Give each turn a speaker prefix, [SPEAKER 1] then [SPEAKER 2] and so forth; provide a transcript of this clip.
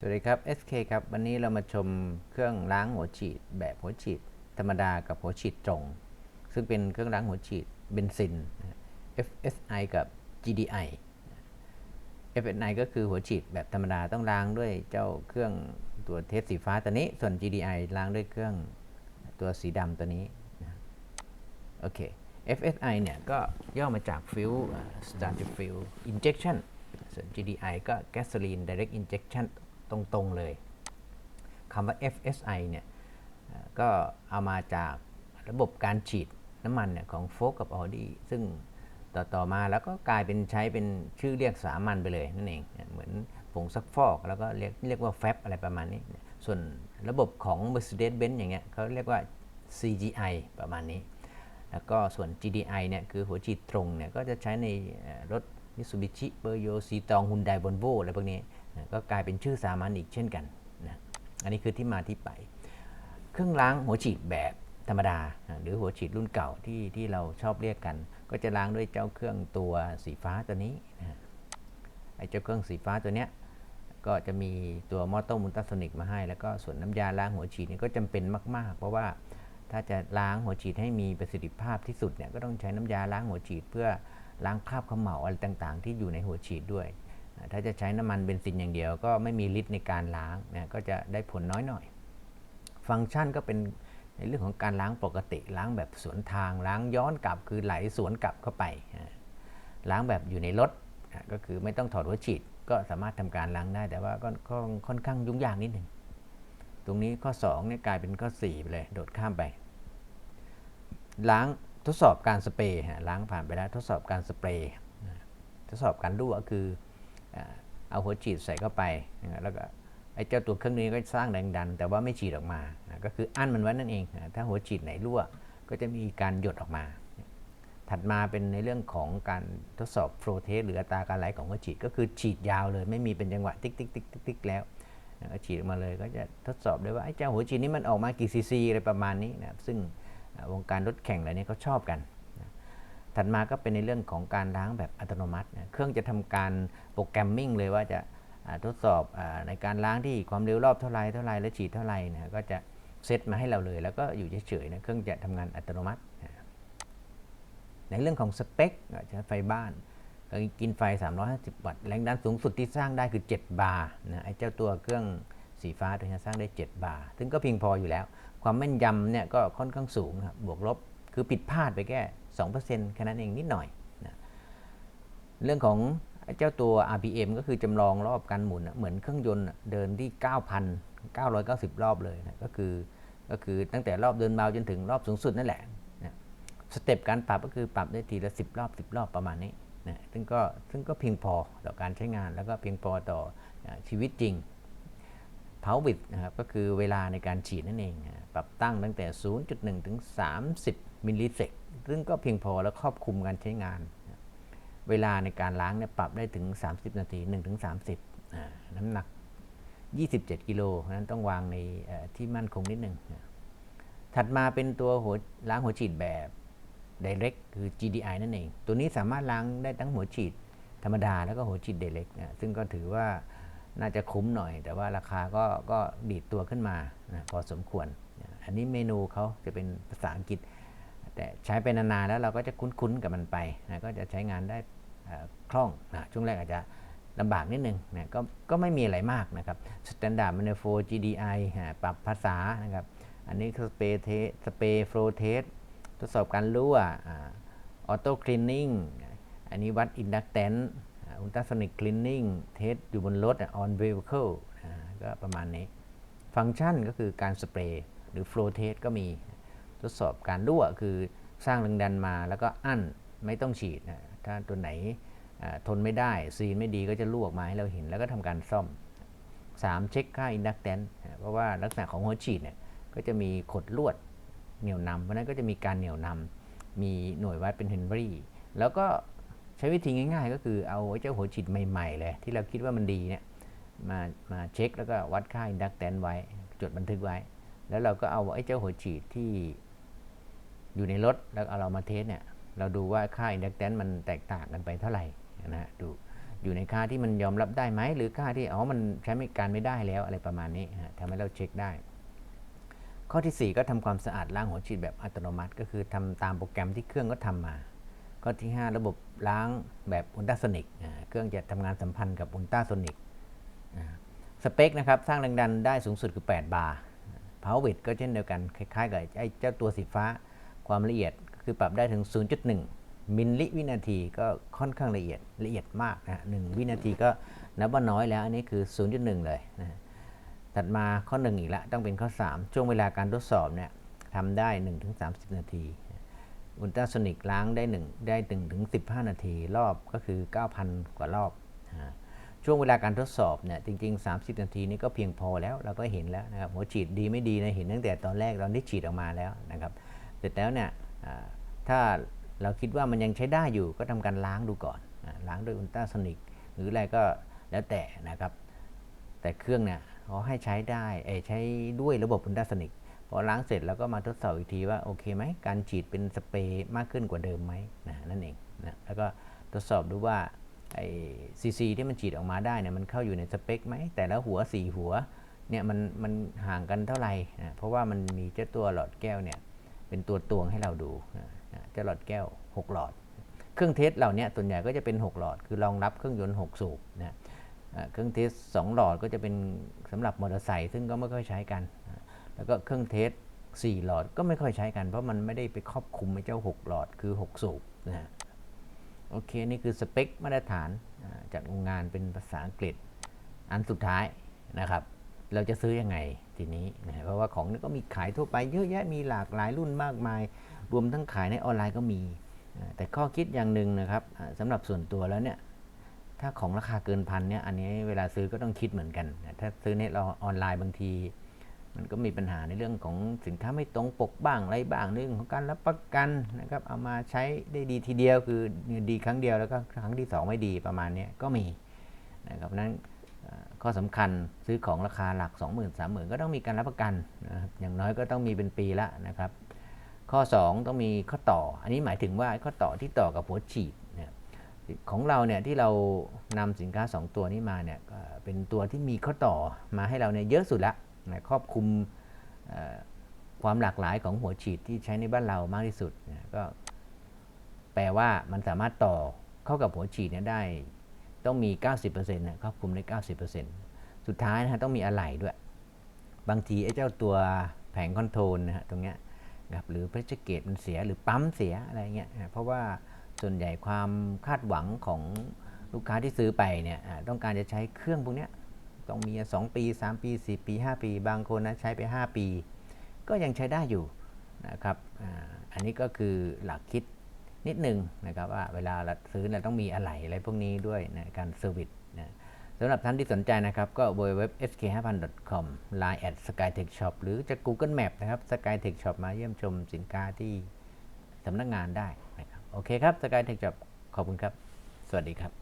[SPEAKER 1] สวัสดีครับ SK ครับ วันนี้เรามาชมเครื่องล้างหัวฉีด แบบหัวฉีด ธรรมดากับหัวฉีดตรง ซึ่งเป็นเครื่องล้างหัวฉีดเบนซิน FSI กับ GDI FSI ก็คือหัวฉีดแบบธรรมดาต้องล้างด้วยเจ้าเครื่องตัวเทสสีฟ้าตัวนี้ ส่วน GDI ล้างด้วยเครื่องตัวสีดำตัวนี้โอเค FSI เนี่ยก็ย่อมาจาก Fuel Starter Fuel Injection ส่วน GDI ก็ Gasoline Direct Injection ตรงๆเลยคำว่า FSI เนี่ยก็เอามาจากระบบการฉีดน้ำมันเนี่ยของโฟกกับ Audi ซึ่งต่อต่อมาแล้วก็กลายเป็นใช้เป็นชื่อเรียกสามัญไปเลยนั่นเองเหมือนผงซักฟอกแล้วก็เรียกเรียกว่าแฟบอะไรประมาณนี้ ส่วนระบบของ Mercedes-Benz อย่างเงี้ยเขาเรียกว่า CGI ประมาณนี้ แล้วก็ส่วน GDI เนี่ยคือหัวฉีดตรงเนี่ยก็จะใช้ในรถ Mitsubishi p e r o ซีตองฮุนไดบอนโวอะไรพวกนี้ ก็กลายเป็นชื่อสามัญอีกเช่นกันนะอันนี้คือที่มาที่ไป เครื่องล้างหัวฉีดแบบธรรมดา หรือหัวฉีดรุ่นเก่าที่ที่เราชอบเรียกกัน ก็จะล้างด้วยเจ้าเครื่องตัวสีฟ้าตัวนี้นะไอ้เจ้าเครื่องสีฟ้าตัวเนี้ยก็จะมีตัวมอเตอร์มุลตราโซนิกมาให้ แล้วก็ส่วนน้ำยาล้างหัวฉีดนี่ก็จำเป็นมาก ๆ เพราะว่าถ้าจะล้างหัวฉีดให้มีประสิทธิภาพที่สุดเนี่ยก็ต้องใช้น้ำยาล้างหัวฉีดเพื่อล้างคราบขม่าอะไรต่างๆ ที่อยู่ในหัวฉีดด้วย ถ้าจะใช้น้ำมันเบนซินอย่างเดียว ก็ไม่มีฤทธิ์ในการล้างนะก็จะได้ผลน้อยหน่อย ฟังก์ชันก็เป็นในเรื่องของการล้างปกติ ล้างแบบสวนทางล้างย้อนกลับคือไหลสวนกลับเข้าไป ล้างแบบอยู่ในรถก็คือไม่ต้องถอดหัวฉีดก็สามารถทำการล้างได้ แต่ว่าก็ค่อนข้างยุ่งยากนิดหนึ่งตรงนี้ข้อ2เนี่ยกลายเป็นข้อ4ไปเลยโดดข้ามไป ล้างทดสอบการสเปรย์ล้างผ่านไปแล้วทดสอบการสเปรย์ทดสอบการรั่วคือ เอาหัวฉีดใส่เข้าไปนะแล้วก็ไอ้เจ้าตัวเครื่องนี้ก็สร้างแรงดัน แต่ว่าไม่ฉีดออกมานะก็คืออั้นมันไว้นั่นเองนะถ้าหัวฉีดไหนรั่ว ก็จะมีการหยดออกมา ถัดมาเป็นในเรื่องของการทดสอบโฟลเทสหรืออัตราการไหลของหัวฉีดก็คือฉีดยาวเลย ไม่มีเป็นจังหวะติ๊กติ๊กติ๊กติ๊กติ๊กแล้วนะก็ฉีดออกมาเลยก็จะทดสอบได้ว่าไอ้เจ้าหัวฉีดนี้มันออกมากี่ซีซีอะไรประมาณนี้นะซึ่งวงการรถแข่งอะไรนี้เขาชอบกัน ถัดมาก็เป็นในเรื่องของการล้างแบบอัตโนมัติ เครื่องจะทำการโปรแกรมมิ่งเลยว่าจะทดสอบอในการล้างที่ความเร็วรอบเท่าไรเท่าไรและฉีดเท่าไรนะก็จะเซตมาให้เราเลย แล้วก็อยู่เฉยๆนะเครื่องจะทำงานอัตโนมัติ ในเรื่องของสเปคก็ใช้ไฟบ้านก,กินไฟ 350 วัตต์ แรงดันสูงสุดที่สร้างได้คือ 7 บาร์นะไอ้เจ้าตัวเครื่องสีฟ้าตัวนี้สร้างได้ 7 บาร์ ซึ่งก็เพียงพออยู่แล้ว ความแม่นยำเนี่ยก็ค่อนข้างสูงครับ บวกลบ คือผิดพลาดไปแค่ 2%แค่นั้นเองนิดหน่อยนะเรื่องของเจ้าตัว RPM ก็คือจำลองรอบการหมุน เหมือนเครื่องยนต์เดินที่ 9,990 รอบเลยนะก็คือก็คือตั้งแต่รอบเดินเบาจนถึงรอบสูงสุดนั่นแหละนะสเต็ปการปรับก็คือปรับได้ทีละ 10 รอบ 10 รอบประมาณนี้นะซึ่งก็ซึ่งก็เพียงพอต่อการใช้งาน แล้วก็เพียงพอต่อชีวิตจริงเผาบิดนะครับก็คือเวลาในการฉีดนั่นเองนะปรับตั้งตั้งแต่ 0.1 ถึง 30 มิลลิเซก ซึ่งก็เพียงพอและครอบคลุมการใช้งาน เวลาในการล้างเนี่ยปรับได้ถึง 30 นาที1ถึง30อ่าน้ำหนัก 27 กิโลนั้นต้องวางในที่มั่นคงนิดหนึ่ง ถัดมาเป็นตัวหัวล้างหัวฉีดแบบ Direct คือ GDI นั่นเอง ตัวนี้สามารถล้างได้ทั้งหัวฉีดธรรมดาแล้วก็หัวฉีด Direct ซึ่งก็ถือว่าน่าจะคุ้มหน่อย แต่ว่าราคาก็ก็ดีดตัวขึ้นมานะพอสมควร อันนี้เมนูเขาจะเป็นภาษาอังกฤษ แต่ใช้ไปนานๆแล้วเราก็จะคุ้นๆกับมันไปนะก็จะใช้งานได้คล่องนะช่วงแรกอาจจะลำบากนิดนึงนะก็ก็ไม่มีอะไรมากนะครับ Standard Manifold GDI ฮะปรับภาษานะครับ อันนี้คือสเปรย์เทสเปรย์โฟลเทสทดสอบการรั่วออโต้คลีนนิ่งอันนี้วัดอินดักแตนอุลตราโซนิกคลีนนิ่งเทสอยู่บนรถออนเวลเคิลก็ประมาณนี้ ฟังก์ชันก็คือการสเปรย์หรือโฟลเทสก็มี ทดสอบการรั่วคือสร้างแรงดันมาแล้วก็อั้นไม่ต้องฉีดนะถ้าตัวไหนทนไม่ได้ซีนไม่ดีก็จะรั่วออกมาให้เราเห็นแล้วก็ทำการซ่อม 3 เช็คค่าอินดักแตนเพราะว่าลักษณะของหัวฉีดเนี่ยก็จะมีขดลวดเหนี่ยวนำเพราะนั้นก็จะมีการเหนี่ยวนำมีหน่วยวัดเป็นเฮนรี่แล้วก็ใช้วิธีง่าย ๆ ก็คือเอาไอ้เจ้าหัวฉีดใหม่ๆเลยที่เราคิดว่ามันดีเนี่ยมามาเช็คแล้วก็วัดค่าอินดักแตนไว้ จดบันทึกไว้ แล้วเราก็เอาไอ้เจ้าหัวฉีดที่ อยู่ในรถแล้วเอาเรามาเทสเนี่ยเราดูว่าค่าอินดักแตนมันแตกต่างกันไปเท่าไหร่นะฮะดูอยู่ในค่าที่มันยอมรับได้ไหมหรือค่าที่อ๋อมันใช้การไม่ได้แล้วอะไรประมาณนี้ทำให้เราเช็คได้ ข้อทีสี่4 ก็ทำความสะอาดล้างหัวฉีดแบบอัตโนมัติ ก็คือทำตามโปรแกรมที่เครื่องก็ทำมา ข้อที่ 5 ระบบล้างแบบอุลตราโซนิกเครื่องจะทำงานสัมพันธ์กับอุลตราโซนิกสเปคนะครับสร้างแรงดันได้สูงสุดคือ 8 บาร์ power width ก็เช่นเดียวกันคล้ายๆกับไอ้เจ้าตัวสีฟ้า ความละเอียดคือปรับได้ถึง 0.1 มิลลิวินาทีก็ค่อนข้างละเอียดละเอียดมากนะฮะหนึ่งวินาทีก็นับว่าน้อยแล้ว อันนี้คือ 0.1 เลยนะฮะถัดมาข้อ 1 อีกล้วต้องเป็นข้อ 3 ช่วงเวลาการทดสอบเนี่ยทำได้ 1-30 นาทีอุลตราโซนิกล้างได้ 1 ได้1ถึง15 นาทีรอบก็คือ 9,000 กว่ารอบ ช่วงเวลาการทดสอบเนี่ยจริง ๆ 30 นาทีนี่ก็เพียงพอแล้วเราก็เห็นแล้วนะครับหัวฉีดดีไม่ดีนะเห็นตั้งแต่ตอนแรกตอนที่ฉีดออกมาแล้วนะครับ เสร็จแล้วเนี่ยถ้าเราคิดว่ามันยังใช้ได้อยู่ก็ทำการล้างดูก่อนอล้างด้วยอุลตราโซนิกหรืออะไรก็แล้วแต่นะครับ แต่เครื่องเนี่ยเขาให้ใช้ได้เอใช้ด้วยระบบอุลตราโซนิกพอล้างเสร็จแล้วก็มาทดสอบอีกทีว่าโอเคไหมการฉีดเป็นสเปรย์มากขึ้นกว่าเดิมไหมนะนั่นเองนะแล้วก็ทดสอบดูว่าไอซีซีที่มันฉีดออกมาได้เนี่ยมันเข้าอยู่ในสเปคไหมแต่ละหัวสี่หัวเนี่ยมันมันห่างกันเท่าไหร่นะเพราะว่ามันมีเจ้าตัวหลอดแก้วเนี่ย เป็นตัวตวงให้เราดูนะนะเจ้าหลอดแก้ว 6 หลอด เครื่องเทสเหล่านี้ส่วนใหญ่ก็จะเป็น 6 หลอด คือรองรับเครื่องยนต์ 6 สูบนะเครื่องเทสสองหลอดก็จะเป็นสำหรับมอเตอร์ไซค์ซึ่งก็ไม่ค่อยใช้กัน แล้วก็เครื่องเทสสี่หลอดก็ไม่ค่อยใช้กัน เพราะมันไม่ได้ไปครอบคลุมไอ้เจ้า 6 หลอดคือ 6 สูบนะโอเค นี่คือสเปคมาตรฐานจากโรงงานเป็นภาษาอังกฤษอันสุดท้ายนะครับ เราจะซื้อยังไงทีนี้นะเพราะว่าของนี่ก็มีขายทั่วไปเยอะแยะมีหลากหลายรุ่นมากมาย รวมทั้งขายในออนไลน์ก็มี แต่ข้อคิดอย่างหนึ่งนะครับอ่าสำหรับส่วนตัวแล้วเนี่ยถ้าของราคาเกินพันเนี่ยอันนี้เวลาซื้อก็ต้องคิดเหมือนกัน ถ้าซื้อในเราออนไลน์บางที มันก็มีปัญหาในเรื่องของสินค้าไม่ตรงปกบ้างอะไรบ้างเรื่องของการรับประกันนะครับเอามาใช้ได้ดีทีเดียวคือดีครั้งเดียวแล้วก็ครั้งที่สองไม่ดีประมาณนี้ก็มีนะครับนั้น ข้อสำคัญซื้อของราคาหลัก 20,000 30,000 ก็ต้องมีการรับประกันนะครับอย่างน้อยก็ต้องมีเป็นปีละนะครับ ข้อ 2 ต้องมีข้อต่อ อันนี้หมายถึงว่าข้อต่อที่ต่อกับหัวฉีดเนี่ยของเราเนี่ยที่เรานำสินค้า 2 ตัวนี้มาเนี่ยเป็นตัวที่มีข้อต่อมาให้เราเนี่ยเยอะสุดละนะครอบคลุมความหลากหลายของหัวฉีดที่ใช้ในบ้านเรามากที่สุดนะก็แปลว่ามันสามารถต่อเข้ากับหัวฉีดเนี่ยได้ ต้องมี 90%นะครอบคลุมได้ 90%สุดท้ายนะฮะต้องมีอะไหล่ด้วย บางทีไอ้เจ้าตัวแผงคอนโทรลนะฮะตรงเนี้ยนะครับหรือเพชรเกตมันเสียหรือปั๊มเสียอะไรเงี้ยเพราะว่าส่วนใหญ่ความคาดหวังของลูกค้าที่ซื้อไปเนี่ยต้องการจะใช้เครื่องพวกเนี้ยต้องมี 2 ปี 3 ปี 4 ปี 5 ปี บางคนนะใช้ไป 5 ปี ก็ยังใช้ได้อยู่นะครับออันนี้ก็คือหลักคิด นิดนึงนะครับว่าเวลาเราซื้อเราต้องมีอะไหล่อะไรพวกนี้ด้วยในการเซอร์วิสนะสำหรับท่านที่สนใจนะครับก็ www.sk5000.com line at skytech shop หรือจะ Google Map นะครับ skytech shop มาเยี่ยมชมสินค้าที่สำนักงานได้นะครับโอเคครับ skytech shop ขอบคุณครับ สวัสดีครับ